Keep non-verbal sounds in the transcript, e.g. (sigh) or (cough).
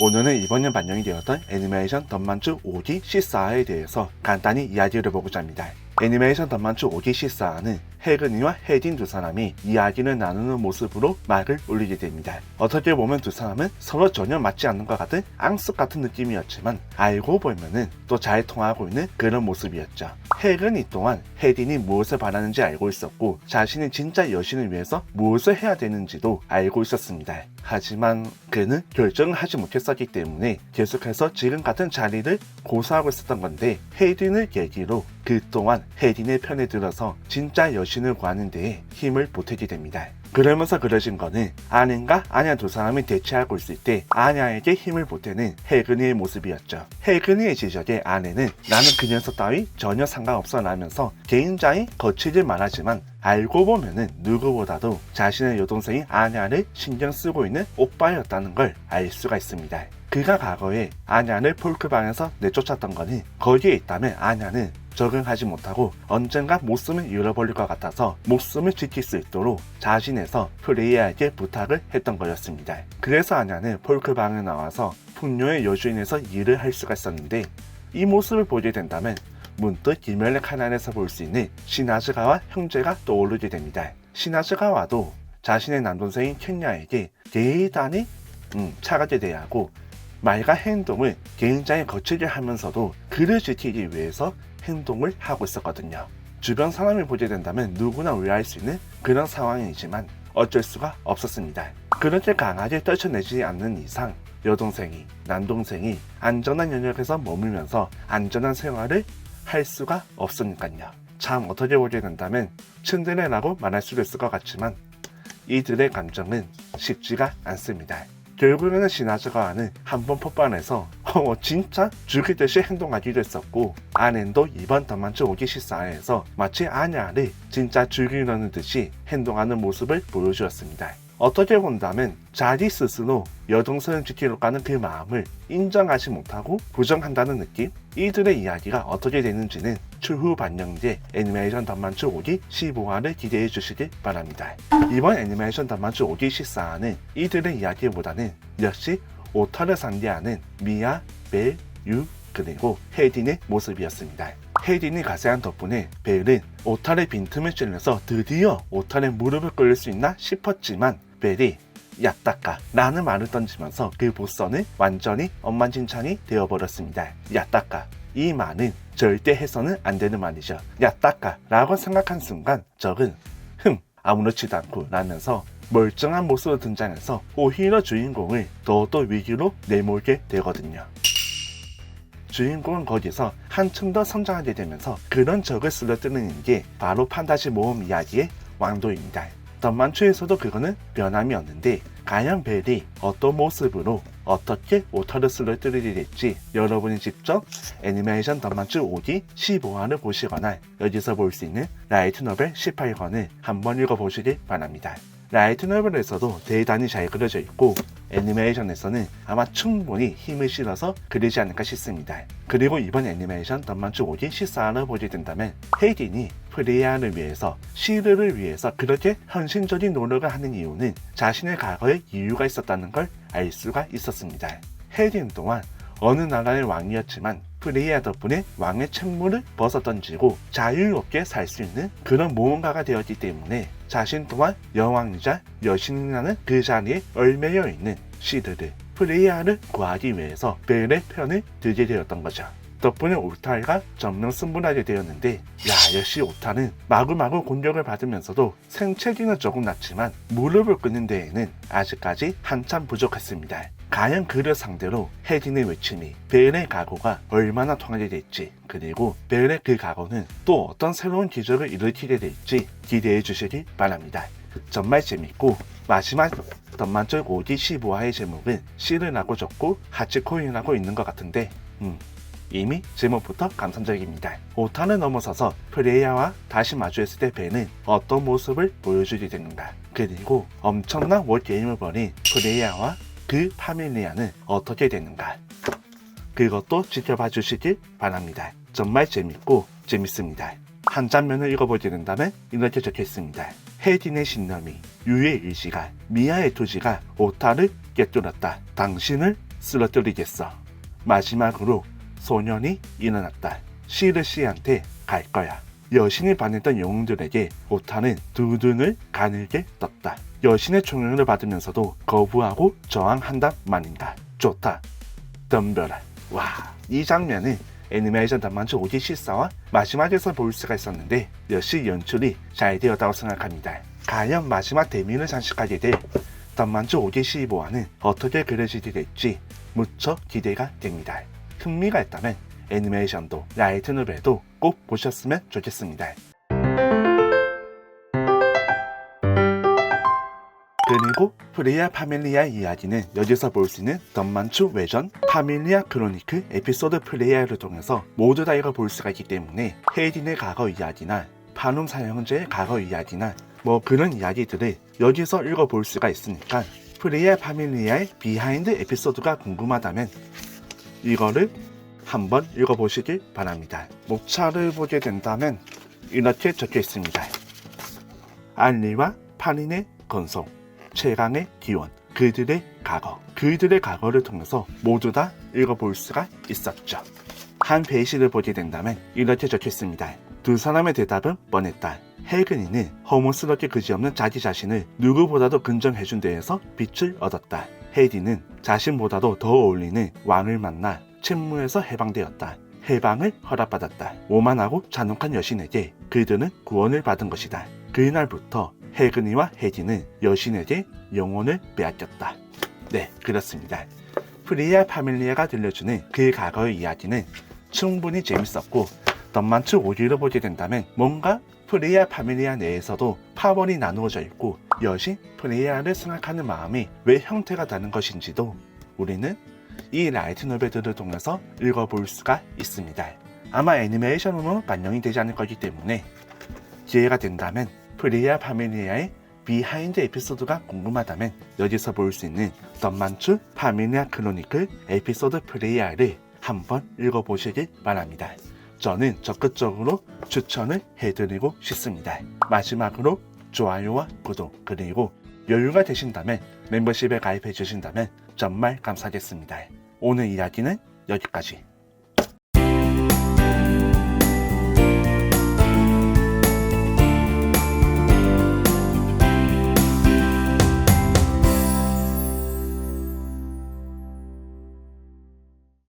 오늘은 이번 년 반영이 되었던 애니메이션 덤만추 5D C4에 대해서 간단히 이야기를 해보고자 합니다. 애니메이션 5D C4는 혜근이와 혜딘 두 사람이 이야기를 나누는 모습으로 말을 올리게 됩니다. 어떻게 보면 두 사람은 서로 전혀 맞지 않는 것 같은 앙숙 같은 느낌이었지만 알고 보면은 또 잘 통하고 있는 그런 모습이었죠. 혜근이 또한 혜딘이 무엇을 바라는지 알고 있었고 자신이 진짜 여신을 위해서 무엇을 해야 되는지도 알고 있었습니다. 하지만 그는 결정을 하지 못했었기 때문에 계속해서 지금 같은 자리를 고수하고 있었던 건데 헤딘을 계기로 그 또한 헤딘의 편에 들어서 진짜 여신을 구하는 데에 힘을 보태게 됩니다. 그러면서 그려진 거는 아닌가 아냐 두 사람이 대치하고 있을 때 아냐에게 힘을 보태는 혜근이의 모습이었죠. 혜근이의 지적에 아내는 나는 그 녀석 따위 전혀 상관없어 라면서 개인자의 거치질 말하지만 알고 보면은 누구보다도 자신의 여동생이 아냐를 신경 쓰고 있는 오빠였다는 걸 알 수가 있습니다. 그가 과거에 아냐를 폴크방에서 내쫓았던 거는 거기에 있다면 아냐는 적응하지 못하고 언젠가 목숨을 잃어버릴 것 같아서 목숨을 지킬 수 있도록 자신에서 프레이야에게 부탁을 했던 거였습니다. 그래서 아냐는 폴크방에 나와서 풍요의 여주인에서 일을 할 수가 있었는데 이 모습을 보게 된다면 문득 김열의 카난에서 볼 수 있는 시나즈가와 형제가 떠오르게 됩니다. 시나즈가와도 자신의 남동생인 켄야에게 대단히 음, 차가게 대하고 말과 행동을 굉장히 거칠게 하면서도 그를 지키기 위해서 행동을 하고 있었거든요. 주변 사람이 보게 된다면 누구나 오해할 수 있는 그런 상황이지만 어쩔 수가 없었습니다. 그렇게 강하게 떨쳐내지 않는 이상 여동생이 남동생이 안전한 영역에서 머물면서 안전한 생활을 할 수가 없으니까요. 참 어떻게 보게 된다면 츤데레라고 말할 수도 있을 것 같지만 이들의 감정은 쉽지가 않습니다. 결국에는 시나즈가와는 한번 폭발해서 (laughs) 어, 진짜 죽이듯이 행동하기도 했었고 아넨도 이번 더만츠 오기시사에서 마치 아냐를 진짜 죽이려는 듯이 행동하는 모습을 보여주었습니다. 어떻게 본다면 자기 스스로 여동생을 지키려 가는 그 마음을 인정하지 못하고 부정한다는 느낌? 이들의 이야기가 어떻게 되는지는 추후 반영돼 애니메이션 덤만츠 5기 15화를 기대해 주시길 바랍니다. 이번 애니메이션 덤만츠 5기 14화는 이들의 이야기보다는 역시 오타를 상대하는 미아, 벨, 유, 그리고 헤딘의 모습이었습니다. 헤딘이 가세한 덕분에 벨은 오타의 빈틈을 찔러서 드디어 오타의 무릎을 꿇을 수 있나 싶었지만 벨이 야따까 라는 말을 던지면서 그 보선을 완전히 엉망진창이 되어버렸습니다. 야따까 이 말은 절대 해서는 안 되는 말이죠. 야따까 라고 생각한 순간 적은 흠 아무렇지도 않고 라면서 멀쩡한 모습으로 등장해서 오히려 주인공을 더더 위기로 내몰게 되거든요. 주인공은 거기서 한층 더 성장하게 되면서 그런 적을 쓰러뜨리는 게 바로 판타지 모험 이야기의 왕도입니다. 덤만추에서도 그거는 변함이었는데 과연 벨이 어떤 모습으로 어떻게 오타를 쓰러뜨리게 될지 여러분이 직접 애니메이션 덤만추 5기 15화를 보시거나 여기서 볼 수 있는 라이트 노벨 18권을 한번 읽어보시길 바랍니다. 라이트 노벨에서도 대단히 잘 그려져 있고 애니메이션에서는 아마 충분히 힘을 실어서 그리지 않을까 싶습니다. 그리고 이번 애니메이션 덤만추 5기 14화를 보게 된다면 헤이딘이 프레이아를 위해서 시르를 위해서 그렇게 헌신적인 노력을 하는 이유는 자신의 과거에 이유가 있었다는 걸 알 수가 있었습니다. 헤이딘 또한 어느 나라의 왕이었지만 프레이아 덕분에 왕의 책무를 벗어 던지고 자유롭게 살 수 있는 그런 모험가가 되었기 때문에 자신 또한 여왕이자 여신이라는 그 자리에 얼매여 있는 시드를 프레이아를 구하기 위해서 벨의 편을 들게 되었던 거죠. 덕분에 오타가 점령 승분하게 되었는데 야 역시 오타는 마구마구 공격을 받으면서도 생체기는 조금 낮지만 무릎을 꿇는 데에는 아직까지 한참 부족했습니다. 과연 그를 상대로 헤딘의 외침이 벨의 각오가 얼마나 통하게 될지 그리고 벨의 그 각오는 또 어떤 새로운 기적을 일으키게 될지 기대해 주시기 바랍니다. 정말 재밌고 마지막 덤만절 5기 15화의 제목은 시르라고 적고 하치코인이라고 있는 것 같은데 음, 이미 제목부터 감성적입니다. 오타를 넘어서서 프레이야와 다시 마주했을 때 벤은 어떤 모습을 보여주게 되는가. 그리고 엄청난 월게임을 벌인 프레이야와 그 파밀리아는 어떻게 되는가. 그것도 지켜봐 주시길 바랍니다. 정말 재밌고 재밌습니다. 한 장면을 읽어보게 된다면 이렇게 적혀 있습니다. 헤딘의 신념이 유의 의지가 미아의 투지가 오타를 깨뚫었다. 당신을 쓰러뜨리겠어. 마지막으로 소년이 일어났다. 시르 씨한테 갈 거야. 여신이 반했던 영웅들에게 오타는 두 눈을 가늘게 떴다. 여신의 총명을 받으면서도 거부하고 저항한단 말인가. 좋다. 덤벼라. 와, 이 장면은 애니메이션 단만주 오지 실사와 마지막에서 볼 수가 있었는데 역시 연출이 잘 되었다고 생각합니다. 과연 마지막 대미를 장식하게 될 단만주 오지 15화는 어떻게 그려지게 될지 무척 기대가 됩니다. 흥미가 있다면 애니메이션도 라이트 노벨도 꼭 보셨으면 좋겠습니다. 그리고 프리아 파밀리아 이야기는 여기서 볼 수 있는 덤만추 외전 파밀리아 크로니클 에피소드 프리아를 통해서 모두 다 읽어볼 수가 있기 때문에 헤이딘의 과거 이야기나 파눔 사형제의 과거 이야기나 뭐 그런 이야기들을 여기서 읽어볼 수가 있으니까 프리아 파밀리아의 비하인드 에피소드가 궁금하다면 이거를 한번 읽어보시길 바랍니다. 목차를 보게 된다면 이렇게 적혀 있습니다. 알리와 파닌의 건성, 최강의 기원, 그들의 과거, 그들의 과거를 통해서 모두 다 읽어볼 수가 있었죠. 한 페이지를 보게 된다면 이렇게 적혀 있습니다. 두 사람의 대답은 뻔했다. 헬근이는 허무스럽게 그지없는 자기 자신을 누구보다도 긍정해준 데에서 빛을 얻었다. 헤디는 자신보다도 더 어울리는 왕을 만나 침무에서 해방되었다. 해방을 허락받았다. 오만하고 잔혹한 여신에게 그들은 구원을 받은 것이다. 그날부터 헬근이와 헤디는 여신에게 영혼을 빼앗겼다. 네, 그렇습니다. 프리아 파밀리아가 들려주는 그 과거의 이야기는 충분히 재밌었고 덤만츠 오디를 보게 된다면 뭔가 프리아 파밀리아 내에서도 파벌이 나누어져 있고 여신 프리아를 생각하는 마음이 왜 형태가 다른 것인지도 우리는 이 라이트 노벨들을 통해서 읽어볼 수가 있습니다. 아마 애니메이션으로 반영이 되지 않을 거기 때문에 기회가 된다면 프리아 파밀리아의 비하인드 에피소드가 궁금하다면 여기서 볼 수 있는 덤만추 파밀리아 크로니클 에피소드 프리아를 한번 읽어보시길 바랍니다. 저는 적극적으로 추천을 해드리고 싶습니다. 마지막으로 좋아요와 구독 그리고 여유가 되신다면 멤버십에 가입해 주신다면 정말 감사하겠습니다. 오늘 이야기는 여기까지.